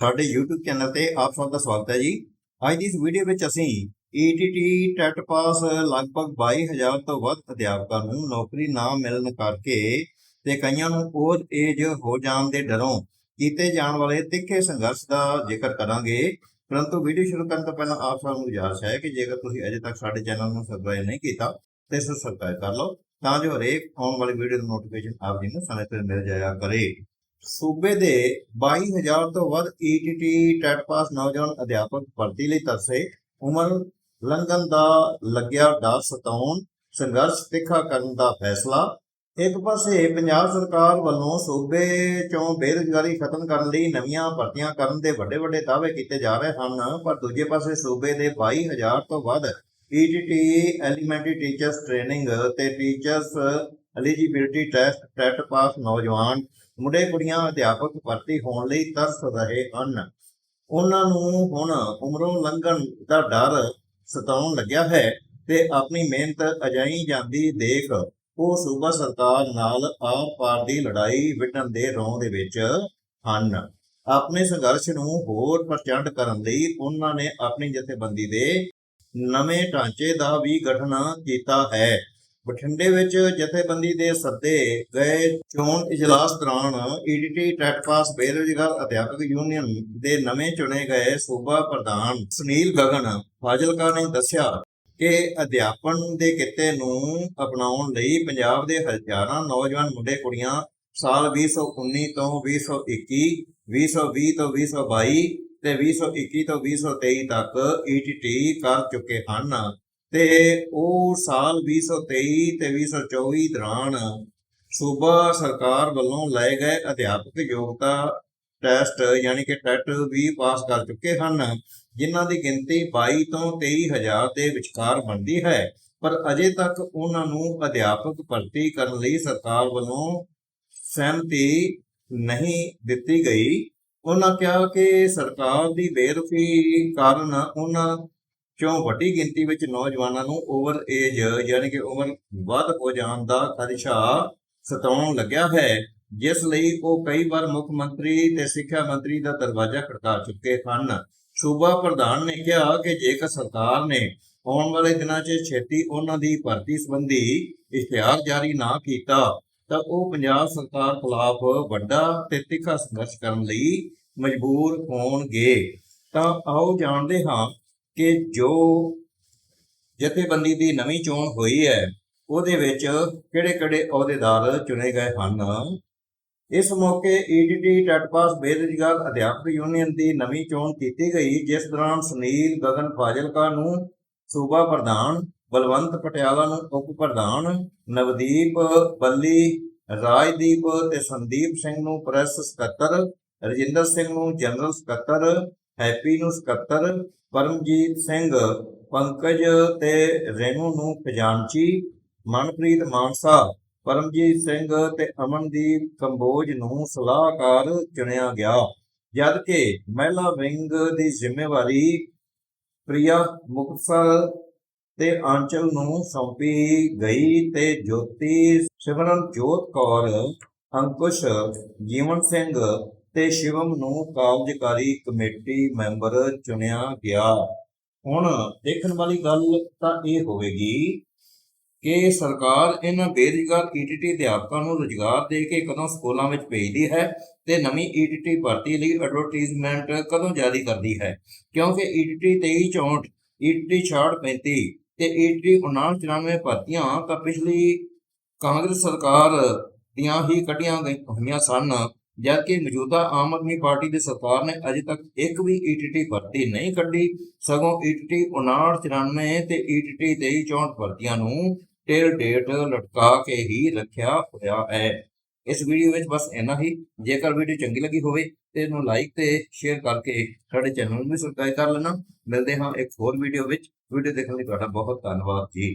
ਸਾਡੇ YouTube channel ਤੇ ਆਪ ਸਭ ਦਾ ਸਵਾਗਤ ਹੈ ਜੀ। ਅੱਜ ਦੀ ਇਸ ਵੀਡੀਓ ਵਿੱਚ ਅਸੀਂ ETT ਟੈਟ ਪਾਸ ਲਗਭਗ 22000 ਤੋਂ ਵੱਧ ਅਧਿਆਪਕਾਂ ਨੂੰ ਨੌਕਰੀ ਨਾ ਮਿਲਣ ਕਰਕੇ ਤੇ ਕਈਆਂ ਨੂੰ ਓਵਰ ਏਜ ਹੋ ਜਾਣ ਦੇ ਡਰੋਂ ਕੀਤੇ ਜਾਣ ਵਾਲੇ ਤਿੱਖੇ ਸੰਘਰਸ਼ ਦਾ ਜ਼ਿਕਰ ਕਰਾਂਗੇ। ਪਰੰਤੂ ਵੀਡੀਓ ਸ਼ੁਰੂ ਕਰਨ ਤੋਂ ਪਹਿਲਾਂ ਆਪ ਸਭ ਨੂੰ ਗੁਜ਼ਾਰਿਸ਼ ਹੈ ਕਿ ਜੇਕਰ ਤੁਸੀਂ ਅਜੇ ਤੱਕ ਸਾਡੇ ਚੈਨਲ ਨੂੰ ਸਬਸਕ੍ਰਾਈਬ ਨਹੀਂ ਕੀਤਾ ਤੇ ਇਸ ਨੂੰ ਸਬਸਕ੍ਰਾਈਬ ਕਰ ਲਓ ਤਾਂ ਜੋ ਹਰੇਕ ਆਉਣ ਵਾਲੀ ਵੀਡੀਓ ਦੀ ਨੋਟੀਫਿਕੇਸ਼ਨ ਆਪ ਜੀ ਨੂੰ ਸਮੇਂ ਤੇ ਮਿਲ ਜਾਇਆ ਕਰੇ। ਸੂਬੇ ਦੇ 22000 ਤੋਂ ਵੱਧ ETT ਟੈਟ ਪਾਸ ਨੌਜਵਾਨ ਅਧਿਆਪਕ ਭਰਤੀ ਲਈ ਤਰਸੇ ਉਮਰ ਲੰਘਣ ਦਾ ਲੱਗਿਆ ਡਰ ਸਤਾਉਣ, ਸੰਘਰਸ਼ ਤਿੱਖਾ ਕਰਨ ਦਾ ਫੈਸਲਾ। ਇੱਕ ਪਾਸੇ ਪੰਜਾਬ ਸਰਕਾਰ ਵੱਲੋਂ ਸੂਬੇ ਚੋਂ ਬੇਰੁਜ਼ਗਾਰੀ ਖਤਮ ਕਰਨ ਲਈ ਨਵੀਆਂ ਭਰਤੀਆਂ ਕਰਨ ਦੇ ਵੱਡੇ ਵੱਡੇ ਦਾਅਵੇ ਕੀਤੇ ਜਾ ਰਹੇ ਹਨ, ਪਰ ਦੂਜੇ ਪਾਸੇ ਸੂਬੇ ਦੇ 22000 ਤੋਂ ਵੱਧ ETT ਐਲੀਮੈਂਟਰੀ ਟੀਚਰਸ ਟ੍ਰੇਨਿੰਗ ਤੇ teachers eligibility test, TET pass ਨੌਜਵਾਨ ਮੁੰਡੇ ਕੁੜੀਆਂ ਅਧਿਆਪਕ ਭਰਤੀ ਹੋਣ ਲਈ ਤਰਸ ਰਹੇ ਹਨ। ਉਹਨਾਂ ਨੂੰ ਹੁਣ ਉਮਰੋਂ ਲੰਘਣ ਦਾ ਡਰ ਸਤਾਉਣ ਲੱਗਿਆ ਹੈ ਤੇ ਆਪਣੀ ਮਿਹਨਤ ਅਜਾਈ ਜਾਂਦੀ ਦੇਖ ਉਹ ਸੂਬਾ ਸਰਕਾਰ ਨਾਲ ਆਪ ਪਾਰ ਦੀ ਲੜਾਈ ਵਿਟਣ ਦੇ ਰੌਂ ਦੇ ਵਿੱਚ ਹਨ। ਆਪਣੇ ਸੰਘਰਸ਼ ਨੂੰ ਹੋਰ ਪ੍ਰਚੰਡ ਕਰਨ ਲਈ ਉਹਨਾਂ ਨੇ ਆਪਣੀ ਜਥੇਬੰਦੀ ਦੇ ਨਵੇਂ ਢਾਂਚੇ ਦਾ ਵੀ ਗਠਨ ਕੀਤਾ ਹੈ। ਬਠਿੰਡੇ ਵਿੱਚ ਜਥੇਬੰਦੀ ਦੇ ਸੱਦੇ ਗਏ ਚੋਣ ਇਜਲਾਸ ਦੌਰਾਨ ਈਡੀਟੀ ਟੈਟ ਪਾਸ ਬੇਰੁਜ਼ਗਾਰ ਅਧਿਆਪਕ ਯੂਨੀਅਨ ਦੇ ਨਵੇਂ ਚੁਣੇ ਗਏ ਸੂਬਾ ਪ੍ਰਧਾਨ ਸੁਨੀਲ ਗਗਨ ਫਾਜ਼ਿਲਕਾ ਨੇ ਦੱਸਿਆ ਕਿ ਅਧਿਆਪਨ ਦੇ ਕਿੱਤੇ ਨੂੰ ਅਪਣਾਉਣ ਲਈ ਪੰਜਾਬ ਦੇ ਹਜ਼ਾਰਾਂ ਨੌਜਵਾਨ ਮੁੰਡੇ ਕੁੜੀਆਂ ਸਾਲ 2019 ਤੋਂ 2021 2020 ਤੋਂ 2022 ਤੇ 2021 ਤੋਂ 2023 ਤੱਕ ETT ਕਰ ਚੁੱਕੇ ਹਨ। ਤੇ ਉਹ ਸਾਲ 2023 ਤੇ 2024 ਦੌਰਾਨ ਸੂਬਾ ਸਰਕਾਰ ਵੱਲੋਂ ਲਏ ਗਏ ਅਧਿਆਪਕ ਯੋਗਤਾ ਟੈਸਟ ਯਾਨੀ ਕਿ ਟੈਟ ਵੀ ਪਾਸ ਕਰ ਚੁੱਕੇ ਹਨ, ਜਿਨ੍ਹਾਂ ਦੀ ਗਿਣਤੀ 22 ਤੋਂ 23000 ਦੇ ਵਿਚਕਾਰ ਬਣਦੀ ਹੈ। ਪਰ ਅਜੇ ਤੱਕ ਉਹਨਾਂ ਨੂੰ ਅਧਿਆਪਕ ਭਰਤੀ ਕਰਨ ਲਈ ਸਰਕਾਰ ਵੱਲੋਂ ਸਹਿਮਤੀ ਨਹੀਂ ਦਿੱਤੀ ਗਈ। ਉਹਨਾਂ ਕਿਹਾ ਕਿ ਸਰਕਾਰ ਦੀ ਬੇਰੁਖੀ ਕਾਰਨ ਉਹਨਾਂ ਚੋਂ ਵੱਡੀ ਗਿਣਤੀ ਵਿੱਚ ਨੌਜਵਾਨਾਂ ਨੂੰ ਓਵਰ ਏਜ ਯਾਨੀ ਕਿ ਉਮਰ ਵੱਧ ਹੋ ਜਾਣ ਦਾ ਖਦਸ਼ਾ ਸਤਾਉਣ ਲੱਗਿਆ ਹੈ, ਜਿਸ ਲਈ ਉਹ ਕਈ ਵਾਰ ਮੁੱਖ ਮੰਤਰੀ ਤੇ ਸਿੱਖਿਆ ਮੰਤਰੀ ਦਾ ਦਰਵਾਜ਼ਾ ਖੜਕਾ ਚੁੱਕੇ ਹਨ। ਸੂਬਾ ਪ੍ਰਧਾਨ ਨੇ ਕਿਹਾ ਕਿ ਜੇਕਰ ਸਰਕਾਰ ਨੇ ਆਉਣ ਵਾਲੇ ਦਿਨਾਂ 'ਚ ਛੇਤੀ ਉਹਨਾਂ ਦੀ ਭਰਤੀ ਸੰਬੰਧੀ ਇਸ਼ਤਿਹਾਰ ਜਾਰੀ ਨਾ ਕੀਤਾ, ਤਾਂ ਉਹ ਪੰਜਾਬ ਸਰਕਾਰ ਖਿਲਾਫ ਵੱਡਾ ਤੇ ਤਿੱਖਾ ਸੰਘਰਸ਼ ਕਰਨ ਲਈ ਮਜਬੂਰ ਹੋਣਗੇ। ਤਾਂ ਆਓ ਜਾਣਦੇ ਹਾਂ ਕਿ ਜੋ ਜਥੇਬੰਦੀ ਦੀ ਨਵੀਂ ਚੋਣ ਹੋਈ ਹੈ, ਉਹਦੇ ਵਿੱਚ ਕਿਹੜੇ-ਕਿਹੜੇ ਅਹੁਦੇਦਾਰ ਚੁਣੇ ਗਏ ਹਨ? ਇਸ ਮੌਕੇ ਈਡੀਟੀ ਟੈਟ ਬੇਰੁਜ਼ਗਾਰ ਅਧਿਆਪਕ ਯੂਨੀਅਨ ਦੀ ਨਵੀਂ ਚੋਣ ਕੀਤੀ ਗਈ, ਜਿਸ ਦੌਰਾਨ ਸੁਨੀਲ ਗਗਨ ਫਾਜ਼ਿਲਕਾ ਨੂੰ ਸੂਬਾ ਪ੍ਰਧਾਨ, ਬਲਵੰਤ ਪਟਿਆਲਾ ਨੂੰ ਉਪ ਪ੍ਰਧਾਨ, ਨਵਦੀਪ ਬੱਲੀ, ਰਾਜਦੀਪ ਤੇ ਸੰਦੀਪ ਸਿੰਘ ਨੂੰ ਪ੍ਰੈਸ ਸਕੱਤਰ, ਰਜਿੰਦਰ ਸਿੰਘ ਨੂੰ ਜਨਰਲ ਸਕੱਤਰ ਹੈਪੀ ਨੂੰ ਸਕੱਤਰ ਪਰਮਜੀਤ ਸਿੰਘ, ਪੰਕਜ ਤੇ ਰੇਨੂ ਨੂੰ ਖਜ਼ਾਨਚੀ, ਮਨਪ੍ਰੀਤ ਮਾਨਸਾ, ਪਰਮਜੀਤ ਸਿੰਘ ਤੇ ਅਮਨਦੀਪ ਕੰਬੋਜ ਨੂੰ ਸਲਾਹਕਾਰ ਚੁਣਿਆ ਗਿਆ। ਜਦਕਿ ਮਹਿਲਾ ਵਿੰਗ ਦੀ ਜ਼ਿੰਮੇਵਾਰੀ ਪ੍ਰਿਆ ਮੁਕਤਸਰ ਤੇ ਆਂਚਲ ਨੂੰ ਸੌਂਪੀ ਗਈ ਤੇ ਜੋਤੀ ਸਿਮਰਨ ਜੋਤ ਕੌਰ, ਅੰਕੁਸ਼ ਜੀਵਨ ਸਿੰਘ ਤੇ ਸ਼ਿਵਮ ਨੂੰ ਕਾਰਜਕਾਰੀ ਕਮੇਟੀ ਮੈਂਬਰ ਚੁਣਿਆ ਗਿਆ। ਹੁਣ ਦੇਖਣ ਵਾਲੀ ਗੱਲ ਤਾਂ ਇਹ ਹੋਵੇਗੀ ਕਿ ਸਰਕਾਰ ਇਹਨਾਂ ਬੇਰੁਜ਼ਗਾਰ ਈਟੀਟੀ ਅਧਿਆਪਕਾਂ ਨੂੰ ਰੁਜ਼ਗਾਰ ਦੇ ਕੇ ਕਦੋਂ ਸਕੂਲਾਂ ਵਿੱਚ ਭੇਜਦੀ ਹੈ ਤੇ ਨਵੀਂ ਈਟੀਟੀ ਭਰਤੀ ਲਈ ਐਡਵਰਟਾਈਜ਼ਮੈਂਟ ਕਦੋਂ ਜਾਰੀ ਕਰਦੀ ਹੈ। ਕਿਉਂਕਿ ਈਟੀਟੀ 2364 ਈਟੀਟੀ 6635 ਤੇ ਈਟੀਟੀ 5994 ਭਰਤੀਆਂ ਤਾਂ ਪਿਛਲੀ ਕਾਂਗਰਸ ਸਰਕਾਰ ਦੀਆਂ ਹੀ ਕੱਢੀਆਂ ਗਈ- ਹੋਈਆਂ ਸਨ। ਜਦਕਿ ਮੌਜੂਦਾ ਆਮ ਆਦਮੀ ਪਾਰਟੀ ਦੀ ਸਰਕਾਰ ਨੇ ਅਜੇ ਤੱਕ ਇੱਕ ਵੀ ਈਟੀਟੀ ਭਰਤੀ ਨਹੀਂ ਕੱਢੀ। ਸਗੋਂ ਈਟੀਟੀ 5994 ਤੇ ਈਟੀਟੀ 2364 ਭਰਤੀਆਂ ਨੂੰ ਟੇਲ ਡੇਟ ਲਟਕਾ ਕੇ ਹੀ ਰੱਖਿਆ ਹੋਇਆ ਹੈ। ਇਸ ਵੀਡੀਓ ਵਿੱਚ ਬਸ ਇੰਨਾ ਹੀ। ਜੇਕਰ ਵੀਡੀਓ ਚੰਗੀ ਲੱਗੀ ਹੋਵੇ ਤੇ ਇਹਨੂੰ ਲਾਈਕ ਤੇ ਸ਼ੇਅਰ ਕਰਕੇ ਸਾਡੇ ਚੈਨਲ ਨੂੰ ਵੀ ਸਬਸਕ੍ਰਾਈਬ ਕਰ ਲੈਣਾ। ਮਿਲਦੇ ਹਾਂ ਇੱਕ ਹੋਰ ਵੀਡੀਓ ਵਿੱਚ। ਵੀਡੀਓ ਦੇਖਣ ਲਈ ਤੁਹਾਡਾ ਬਹੁਤ ਧੰਨਵਾਦ ਜੀ।